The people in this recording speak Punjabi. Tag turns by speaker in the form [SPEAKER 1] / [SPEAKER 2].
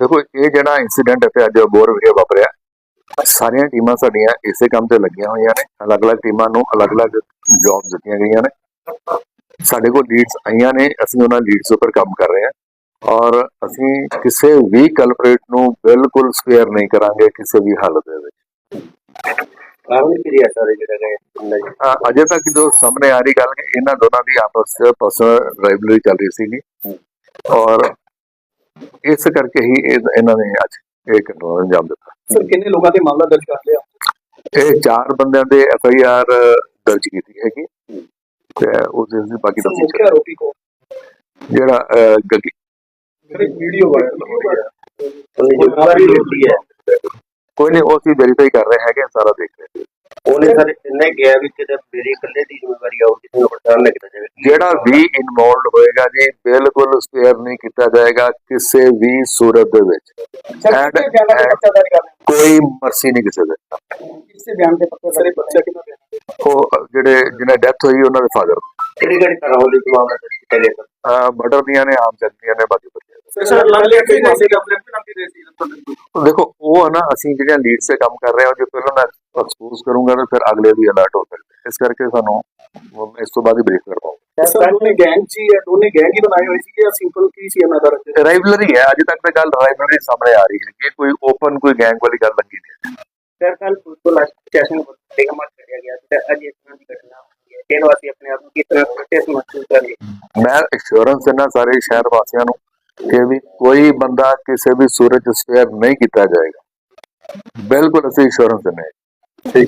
[SPEAKER 1] ਦੇਖੋ ਇਹ ਜਿਹੜਾ ਇਨਸੀਡੈਂਟ ਇੱਥੇ ਅੱਜ ਬੋਰ ਵਿਖੇ ਵਾਪਰਿਆ। ਸਾਰੀਆਂ ਟੀਮਾਂ ਸਾਡੀਆਂ ਇਸੇ ਕੰਮ ਤੇ ਲੱਗੀਆਂ ਹੋਈਆਂ ਨੇ। ਅਲੱਗ-ਅਲੱਗ ਟੀਮਾਂ ਨੂੰ ਅਲੱਗ-ਅਲੱਗ ਜੌਬ ਦਿੱਤੀਆਂ ਗਈਆਂ ਨੇ। ਸਾਡੇ ਕੋਲ ਲੀਡਸ ਆਈਆਂ ਨੇ ਅਸੀਂ ਉਹਨਾਂ ਲੀਡਸ ਉੱਪਰ ਕੰਮ ਕਰ ਰਹੇ ਹਾਂ। ਔਰ ਅਸੀਂ ਕਿਸੇ ਵੀ ਕਲਪਰੇਟ ਨੂੰ ਬਿਲਕੁਲ ਸਪੇਅਰ ਨਹੀਂ ਕਰਾਂਗੇ ਕਿਸੇ ਵੀ ਹਾਲਤ ਦੇ ਵਿੱਚ।
[SPEAKER 2] ਹੈ
[SPEAKER 1] ਅਜੇ ਤੱਕ ਜੋ ਸਾਹਮਣੇ ਆ ਰਹੀ ਗੱਲ ਇਹਨਾਂ ਦੋਨਾਂ ਦੀ ਆਪਸ ਵਿੱਚ ਪਰਸਨਲ ਰਾਈਵਲਰੀ ਚੱਲ ਰਹੀ ਸੀਗੀ। ਔਰ ਇਸ ਕਰਕੇ ਹੀ ਇਹ- ਇਹਨਾਂ ਨੇ ਅੱਜ ਇਹ ਘਟਨਾ ਅੰਜਾਮ ਦਿੱਤਾ।
[SPEAKER 3] ਸਰ ਕਿੰਨੇ ਲੋਕਾਂ ਤੇ ਮਾਮਲਾ ਦਰਜ ਕਰ ਲਿਆ?
[SPEAKER 1] ਇਹ ਚਾਰ ਬੰਦਿਆਂ ਦੇ ਐਫ ਆਈ ਆਰ ਦਰਜ ਕੀਤੀ ਹੈਗੀ। ਤੇ ਉਸ ਦੇ ਬਾਕੀ
[SPEAKER 3] ਸਰ
[SPEAKER 1] ਦਾ
[SPEAKER 3] ਮੁੱਖ ਆਰੋਪੀ ਕੋ
[SPEAKER 1] ਜਿਹੜਾ ਅ, ਗੱਗੀ
[SPEAKER 3] ਜਿਹੜੀ ਵੀਡੀਓ ਵਾਇਰਲ ਹੋ। ਰਹੀ ਹੈ
[SPEAKER 2] ਉਹਨੇ ਜ਼ਿੰਮੇਵਾਰੀ ਹੈ।
[SPEAKER 1] ਕੋਈ ਨਹੀਂ ਉਹ ਅਸੀਂ ਵੈਰੀਫਾਈ ਕਰ ਰਹੇ ਹੈਗੇ ਸਾਰਾ ਦੇਖ ਰਹੇ ਹਾਂ।
[SPEAKER 2] ਉਹਨੇ ਸਰ ਇੰਨੇ ਕਿਹਾ ਵੀ ਕਿਤੇ ਮੇਰੀ ਇਕੱਲੇ ਦੀ ਜ਼ਿੰਮੇਵਾਰੀ ਆਉ ਕਿਸੇ ਨੂੰ ਪਰੇਸ਼ਾਨ ਨਾ ਕੀਤਾ ਜਾਵੇ
[SPEAKER 1] ਜਿਹੜਾ ਵੀ ਇਨਵੋਲਡ ਹੋਏਗਾ ਜੀ ਬਿਲਕੁਲ ਸਪੇਅਰ ਨਹੀਂ ਕੀਤਾ ਜਾਏਗਾ ਕਿਸੇ ਵੀ ਸੂਰਤ ਦੇ ਵਿੱਚ
[SPEAKER 3] ਤੇ ਲਿਆ
[SPEAKER 1] ਕੋਈ ਮਰਸੀ ਨਹੀਂ ਕਿਸੇ ਦੇ
[SPEAKER 3] ਕਿਸੇ ਬਿਆਨ ਤੇ ਪਰਚਾ ਸਰ ਬੱਚਾ ਕਿੰਨਾ ਬਿਆਨ
[SPEAKER 1] ਉਹ ਜਿਹੜੇ ਜਿਹਨਾਂ ਡੈਥ ਹੋਈ ਉਹਨਾਂ ਦੇ ਫਾਦਰ
[SPEAKER 2] ਕਿਹੜੀ ਕਿਹੜੀ ਤਰ੍ਹਾਂ ਉਹਦੇ ਮਾਮਲਾ ਦਰਜ ਕੀਤਾ ਗਿਆ ਸਰ
[SPEAKER 1] ਮਰਡਰ ਦੀਆਂ ਨੇ ਆਮ ਚੱਲਦੀਆਂ ਨੇ ਬਾਕੀ
[SPEAKER 3] ਦੀ
[SPEAKER 1] ਦੇਖੋ ਉਹ ਨਾ ਅਸੀਂ ਜਿਹੜੀਆਂ ਲੀਡ ਸੇ ਕੰਮ ਕਰ ਰਹੇ ਹਾਂ ਜੇ ਪਹਿਲਾਂ ਮੈਂ ਐਕਸਪੋਜ਼ ਕਰੂੰਗਾ ਤਾਂ ਫਿਰ ਅਗਲੇ ਵੀ ਅਲਰਟ ਹੋ ਸਕਦੇ ਇਸ ਕਰਕੇ ਸਾਨੂੰ ਅਮ, ਇਸ ਤੋਂ ਬਾਅਦ ਹੀ ਬ੍ਰੇਕ ਕਰ ਪਾਉਂਗੇ
[SPEAKER 3] ਸਰ ਦੋਨੇ ਗੈਂਗ ਸੀ ਹੈ ਦੋਨੇ ਗੈਂਗ ਹੀ ਬਣਾਏ ਹੋਏ ਸੀ ਕਿ ਸਿੰਪਲ ਕੀ ਸੀ ਇਹਨਾਂ ਦਾ ਰੰਜਿਸ਼?
[SPEAKER 1] ਰਾਈਵਲਰੀ ਹੈ ਅੱਜ ਤੱਕ ਤਾਂ ਗੱਲ ਰਾਈਵਲਰੀ ਸਾਹਮਣੇ ਆ ਰਹੀ ਹੈ ਕਿ ਕੋਈ ਓਪਨ ਕੋਈ ਗੈਂਗ ਵਾਲੀ ਗੱਲ ਲੱਗੀ ਨਹੀਂ
[SPEAKER 2] ਸਰ ਕੱਲ ਫੁੱਟਬਾਲ ਸਟੇਸ਼ਨ ਪਰ ਟੇਕਮਾ ਕਰਿਆ ਗਿਆ ਤੇ ਅੱਜ ਇਸ ਤਰ੍ਹਾਂ ਦੀ ਘਟਨਾ ਹੋਈ ਹੈ ਦੇਣ ਵਾਸਤੇ ਆਪਣੇ ਆਪ ਨੂੰ ਕਿਸ ਤਰ੍ਹਾਂ ਸੁਰੱਖਿਅਤ ਮਹਿਸੂਸ ਕਰ ਰਹੇ
[SPEAKER 1] ਮੈਂ ਐਸ਼ੋਰੈਂਸ ਦਿੰਦਾ ਸਾਰੇ ਸ਼ਹਿਰ ਵਾਸੀਆਂ ਨੂੰ ਕਿ ਵੀ ਕੋਈ ਬੰਦਾ ਕਿਸੇ ਵੀ ਸੂਰਤ ਸਪੇਅਰ ਨਹੀਂ ਕੀਤਾ ਜਾਏਗਾ ਬਿਲਕੁਲ ਅਸੀਂ ਐਸ਼ੋਰੈਂਸ ਦਿੰਦੇ ਹਾਂ
[SPEAKER 2] ਠੀਕ